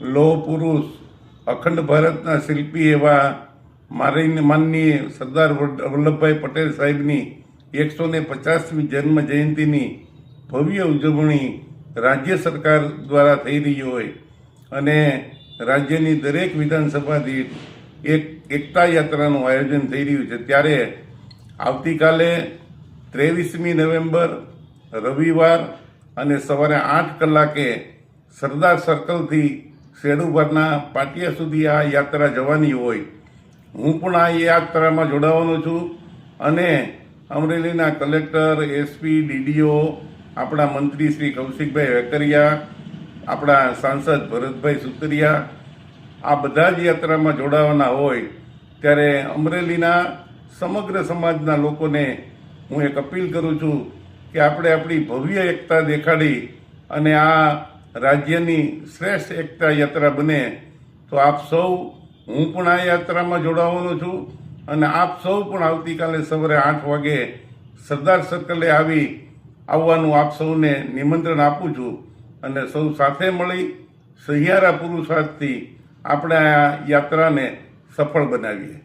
લોહ પુરુષ અખંડ ભારતના શિલ્પી એવા મારી માનનીય સરદાર વલ્લ- વલ્લભભાઈ પટેલ સાહેબની એકસો ને પચાસમી જન્મ જયંતિની ભવ્ય ઉજવણી રાજ્ય સરકાર દ્વારા થઈ રહી હોય અને રાજ્યની દરેક વિધાનસભાથી એક એકતા યાત્રાનું આયોજન થઈ રહ્યું છે. ત્યારે આવતીકાલે ત્રેવીસમી નવેમ્બર, રવિવાર અને સવારે આઠ કલાકે સરદાર સર્કલથી શેડુપરના પાટિયા સુધી આ યાત્રા જવાની હોય. હું પણ આ યાત્રામાં જોડાવાનો છું અને અમરેલીના કલેક્ટર એસપી ડીડીઓ આપણા મંત્રી શ્રી કૌશિકભાઈ વેકરિયા, આપણા સાંસદ ભરતભાઈ સુતરિયા, આ બધા જ યાત્રામાં જોડાવાના હોય ત્યારે અમરેલીના સમગ્ર સમાજના લોકોને હું એક અપીલ કરું છું કે આપણે આપણી ભવ્ય એકતા દેખાડી અને આ રાજ્યની શ્રેષ્ઠ એકતા યાત્રા બને, તો આપ સૌ, હું પણ આ યાત્રામાં જોડાવાનો છું અને આપ સૌ પણ આવતીકાલે સવારે આઠ વાગે સરદાર સર્કલે આવી આવવાનું આપ સૌને નિમંત્રણ આપું છું અને સૌ સાથે મળી સહિયારા પુરુષાર્થથી આપણે આ યાત્રાને સફળ બનાવીએ.